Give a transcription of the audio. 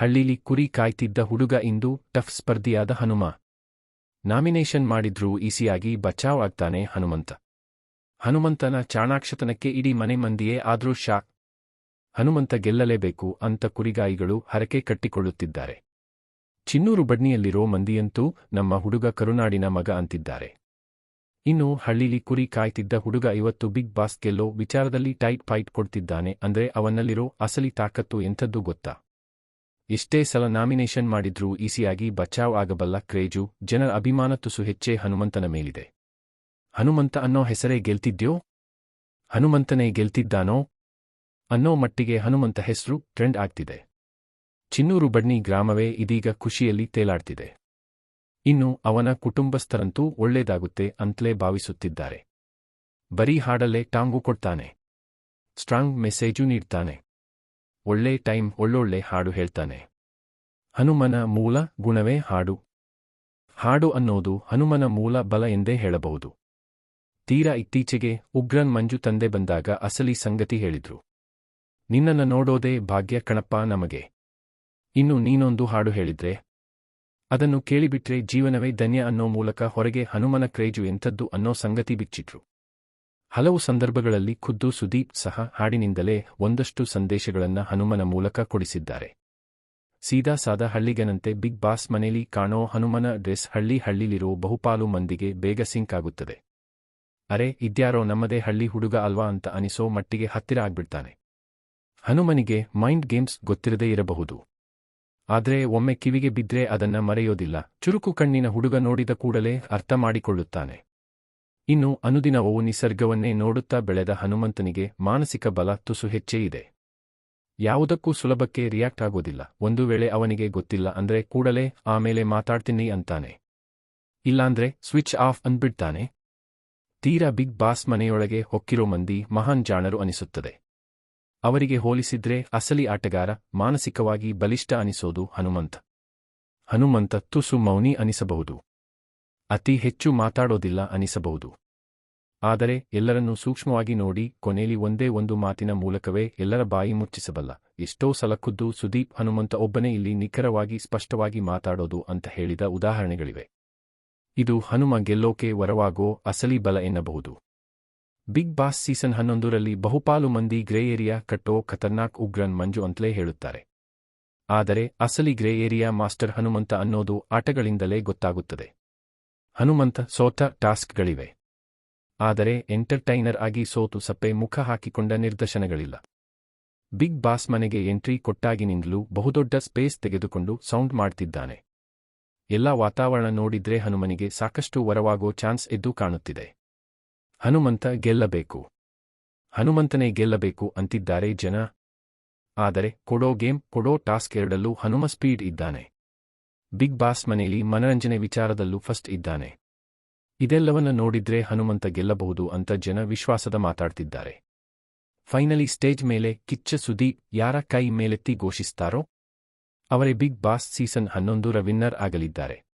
ಹಳ್ಳಿಲಿ ಕುರಿ ಕಾಯ್ತಿದ್ದ ಹುಡುಗ ಇಂದು ಟಫ್ ಸ್ಪರ್ಧಿಯಾದ ಹನುಮ. ನಾಮಿನೇಷನ್ ಮಾಡಿದ್ರೂ ಈಸಿಯಾಗಿ ಬಚಾವ್ ಆಗ್ತಾನೆ ಹನುಮಂತ. ಹನುಮಂತನ ಚಾಣಾಕ್ಷತನಕ್ಕೆ ಇಡೀ ಮನೆ ಮಂದಿಯೇ ಆದ್ರೂ ಶಾಕ್. ಹನುಮಂತ ಗೆಲ್ಲಲೇಬೇಕು ಅಂತ ಕುರಿಗಾಯಿಗಳು ಹರಕೆ ಕಟ್ಟಿಕೊಳ್ಳುತ್ತಿದ್ದಾರೆ. ಚಿನ್ನೂರು ಬಡ್ನಿಯಲ್ಲಿರೋ ಮಂದಿಯಂತೂ ನಮ್ಮ ಹುಡುಗ ಕರುನಾಡಿನ ಮಗ ಅಂತಿದ್ದಾರೆ. ಇನ್ನು ಹಳ್ಳಿಲಿ ಕುರಿ ಕಾಯ್ತಿದ್ದ ಹುಡುಗ ಇವತ್ತು ಬಿಗ್ ಬಾಸ್ ಗೆಲ್ಲೋ ವಿಚಾರದಲ್ಲಿ ಟೈಟ್ ಫೈಟ್ ಕೊಡ್ತಿದ್ದಾನೆ ಅಂದ್ರೆ ಅವನಲ್ಲಿರೋ ಅಸಲಿ ತಾಕತ್ತು ಎಂಥದ್ದು ಗೊತ್ತಾ? ಎಷ್ಟೇ ಸಲ ನಾಮಿನೇಷನ್ ಮಾಡಿದ್ರೂ ಈಸಿಯಾಗಿ ಬಚಾವ್ ಆಗಬಲ್ಲ ಕ್ರೇಜು ಜನರ ಅಭಿಮಾನ ತುಸು ಹೆಚ್ಚೇ ಹನುಮಂತನ ಮೇಲಿದೆ. ಹನುಮಂತ ಅನ್ನೋ ಹೆಸರೇ ಗೆಲ್ತಿದ್ಯೋ? ಹನುಮಂತನೇ ಗೆಲ್ತಿದ್ದಾನೋ? ಅನ್ನೋ ಮಟ್ಟಿಗೆ ಹನುಮಂತ ಹೆಸರು ಟ್ರೆಂಡ್ ಆಗ್ತಿದೆ. ಚಿನ್ನೂರು ಬಡ್ನಿ ಗ್ರಾಮವೇ ಇದೀಗ ಖುಷಿಯಲ್ಲಿ ತೇಲಾಡ್ತಿದೆ. ಇನ್ನು ಅವನ ಕುಟುಂಬಸ್ಥರಂತೂ ಒಳ್ಳೇದಾಗುತ್ತೆ ಅಂತಲೇ ಭಾವಿಸುತ್ತಿದ್ದಾರೆ. ಬರೀ ಹಾಡಲ್ಲೇ ಟಾಂಗು ಕೊಡ್ತಾನೆ. ಸ್ಟ್ರಾಂಗ್ ಮೆಸೇಜು ನೀಡ್ತಾನೆ. ಒಳ್ಳೆ ಟೈಮ್ ಒಳ್ಳೊಳ್ಳೆ ಹಾಡು ಹೇಳ್ತಾನೆ. ಹನುಮನ ಮೂಲ ಗುಣವೇ ಹಾಡು. ಹಾಡು ಅನ್ನೋದು ಹನುಮನ ಮೂಲ ಬಲ ಎಂದೇ ಹೇಳಬಹುದು. ತೀರಾ ಇತ್ತೀಚೆಗೆ ಉಗ್ರನ್ ಮಂಜು ತಂದೆ ಬಂದಾಗ ಅಸಲಿ ಸಂಗತಿ ಹೇಳಿದ್ರು. ನಿನ್ನನ್ನ ನೋಡೋದೇ ಭಾಗ್ಯ ಕಣಪ್ಪ ನಮಗೆ. ಇನ್ನು ನೀನೊಂದು ಹಾಡು ಹೇಳಿದ್ರೆ? ಅದನ್ನು ಕೇಳಿಬಿಟ್ರೆ ಜೀವನವೇ ಧನ್ಯ ಅನ್ನೋ ಮೂಲಕ ಹೊರಗೆ ಹನುಮನ ಕ್ರೇಜು ಎಂಥದ್ದು ಅನ್ನೋ ಸಂಗತಿ ಬಿಚ್ಚಿಟ್ರು. ಹಲವು ಸಂದರ್ಭಗಳಲ್ಲಿ ಖುದ್ದು ಸುದೀಪ್ ಸಹ ಹಾಡಿನಿಂದಲೇ ಒಂದಷ್ಟು ಸಂದೇಶಗಳನ್ನು ಹನುಮನ ಮೂಲಕ ಕೊಡಿಸಿದ್ದಾರೆ. ಸೀದಾ ಸಾದ ಹಳ್ಳಿಗನಂತೆ ಬಿಗ್ ಬಾಸ್ ಮನೆಯಲ್ಲಿ ಕಾಣೋ ಹನುಮನ ಡ್ರೆಸ್ ಹಳ್ಳಿ ಹಳ್ಳಿಲಿರೋ ಬಹುಪಾಲು ಮಂದಿಗೆ ಬೇಗ ಸಿಂಕ್ ಆಗುತ್ತದೆ. ಅರೆ, ಇದ್ಯಾರೋ ನಮ್ಮದೇ ಹಳ್ಳಿ ಹುಡುಗ ಅಲ್ವಾ ಅಂತ ಅನಿಸೋ ಮಟ್ಟಿಗೆ ಹತ್ತಿರ ಆಗ್ಬಿಡ್ತಾನೆ. ಹನುಮನಿಗೆ ಮೈಂಡ್ ಗೇಮ್ಸ್ ಗೊತ್ತಿರದೇ ಇರಬಹುದು. ಆದ್ರೆ ಒಮ್ಮೆ ಕಿವಿಗೆ ಬಿದ್ರೆ ಅದನ್ನ ಮರೆಯೋದಿಲ್ಲ. ಚುರುಕು ಕಣ್ಣಿನ ಹುಡುಗ ನೋಡಿದ ಕೂಡಲೇ ಅರ್ಥ ಮಾಡಿಕೊಳ್ಳುತ್ತಾನೆ. ಇನ್ನು ಅನುದಿನವೂ ನಿಸರ್ಗವನ್ನೇ ನೋಡುತ್ತಾ ಬೆಳೆದ ಹನುಮಂತನಿಗೆ ಮಾನಸಿಕ ಬಲ ತುಸು ಹೆಚ್ಚೇ ಇದೆ. ಯಾವುದಕ್ಕೂ ಸುಲಭಕ್ಕೆ ರಿಯಾಕ್ಟ್ ಆಗೋದಿಲ್ಲ. ಒಂದು ವೇಳೆ ಅವನಿಗೆ ಗೊತ್ತಿಲ್ಲ ಅಂದ್ರೆ ಕೂಡಲೇ ಆಮೇಲೆ ಮಾತಾಡ್ತೀನಿ ಅಂತಾನೆ. ಇಲ್ಲಾಂದ್ರೆ, ಸ್ವಿಚ್ ಆಫ್ ಅಂದ್ಬಿಡ್ತಾನೆ. ತೀರಾ ಬಿಗ್ ಬಾಸ್ ಮನೆಯೊಳಗೆ ಹೊಕ್ಕಿರೋ ಮಂದಿ ಮಹಾನ್ ಜಾಣರು ಅನಿಸುತ್ತದೆ. ಅವರಿಗೆ ಹೋಲಿಸಿದ್ರೆ ಅಸಲಿ ಆಟಗಾರ, ಮಾನಸಿಕವಾಗಿ ಬಲಿಷ್ಠ ಅನಿಸೋದು ಹನುಮಂತ. ಹನುಮಂತ ತುಸು ಮೌನಿ ಅನಿಸಬಹುದು. ಅತಿ ಹೆಚ್ಚು ಮಾತಾಡೋದಿಲ್ಲ ಅನಿಸಬಹುದು. ಆದರೆ ಎಲ್ಲರನ್ನೂ ಸೂಕ್ಷ್ಮವಾಗಿ ನೋಡಿ ಕೊನೆಯಲ್ಲಿ ಒಂದೇ ಒಂದು ಮಾತಿನ ಮೂಲಕವೇ ಎಲ್ಲರ ಬಾಯಿ ಮುಚ್ಚಿಸಬಲ್ಲ. ಎಷ್ಟೋ ಸಲ ಖುದ್ದು ಸುದೀಪ್ ಹನುಮಂತ ಒಬ್ಬನೇ ಇಲ್ಲಿ ನಿಖರವಾಗಿ ಸ್ಪಷ್ಟವಾಗಿ ಮಾತಾಡೋದು ಅಂತ ಹೇಳಿದ ಉದಾಹರಣೆಗಳಿವೆ. ಇದು ಹನುಮ ಗೆಲ್ಲೋಕೆ ವರವಾಗೋ ಅಸಲಿ ಬಲ ಎನ್ನಬಹುದು. ಬಿಗ್ ಬಾಸ್ ಸೀಸನ್ ಹನ್ನೊಂದರಲ್ಲಿ ಬಹುಪಾಲು ಮಂದಿ ಗ್ರೇ ಏರಿಯಾ ಕಟ್ಟೋ ಖತರ್ನಾಕ್ ಉಗ್ರನ್ ಮಂಜು ಅಂತಲೇ ಹೇಳುತ್ತಾರೆ. ಆದರೆ ಅಸಲಿ ಗ್ರೇ ಏರಿಯಾ ಮಾಸ್ಟರ್ ಹನುಮಂತ ಅನ್ನೋದು ಆಟಗಳಿಂದಲೇ ಗೊತ್ತಾಗುತ್ತದೆ. ಹನುಮಂತ ಸೋತ ಟಾಸ್ಕ್ಗಳಿವೆ. ಆದರೆ ಎಂಟರ್ಟೈನರ್ ಆಗಿ ಸೋತು ಸಪ್ಪೆ ಮುಖ ಹಾಕಿಕೊಂಡ ನಿರ್ದಶನಗಳಿಲ್ಲ. ಬಿಗ್ ಬಾಸ್ ಮನೆಗೆ ಎಂಟ್ರಿ ಕೊಟ್ಟಾಗಿನಿಂದಲೂ ಬಹುದೊಡ್ಡ ಸ್ಪೇಸ್ ತೆಗೆದುಕೊಂಡು ಸೌಂಡ್ ಮಾಡ್ತಿದ್ದಾನೆ. ಎಲ್ಲ ವಾತಾವರಣ ನೋಡಿದ್ರೆ ಹನುಮನಿಗೆ ಸಾಕಷ್ಟು ವರವಾಗೋ ಚಾನ್ಸ್ ಎದ್ದು ಕಾಣುತ್ತಿದೆ. ಹನುಮಂತ ಗೆಲ್ಲಬೇಕು. ಹನುಮಂತನೇ ಗೆಲ್ಲಬೇಕು ಅಂತಿದ್ದಾರೆ ಜನ. ಆದರೆ ಕೊಡೋ ಗೇಮ್, ಕೊಡೋ ಟಾಸ್ಕ್ ಎರಡಲ್ಲೂ ಹನುಮ ಸ್ಪೀಡ್ ಇದ್ದಾನೆ. ಬಿಗ್ ಬಾಸ್ ಮನೆಯಲ್ಲಿ ಮನರಂಜನೆ ವಿಚಾರದಲ್ಲೂ ಫಸ್ಟ್ ಇದ್ದಾನೆ. ಇದೆಲ್ಲವನ್ನ ನೋಡಿದ್ರೆ ಹನುಮಂತ ಗೆಲ್ಲಬಹುದು ಅಂತ ಜನ ವಿಶ್ವಾಸದ ಮಾತಾಡ್ತಿದ್ದಾರೆ. ಫೈನಲಿ ಸ್ಟೇಜ್ ಮೇಲೆ ಕಿಚ್ಚ ಸುದೀಪ್ ಯಾರ ಕೈ ಮೇಲೆತ್ತಿ ಘೋಷಿಸ್ತಾರೋ? ಅವರೇ ಬಿಗ್ ಬಾಸ್ ಸೀಸನ್ ಹನ್ನೊಂದರ ವಿನ್ನರ್ ಆಗಲಿದ್ದಾರೆ.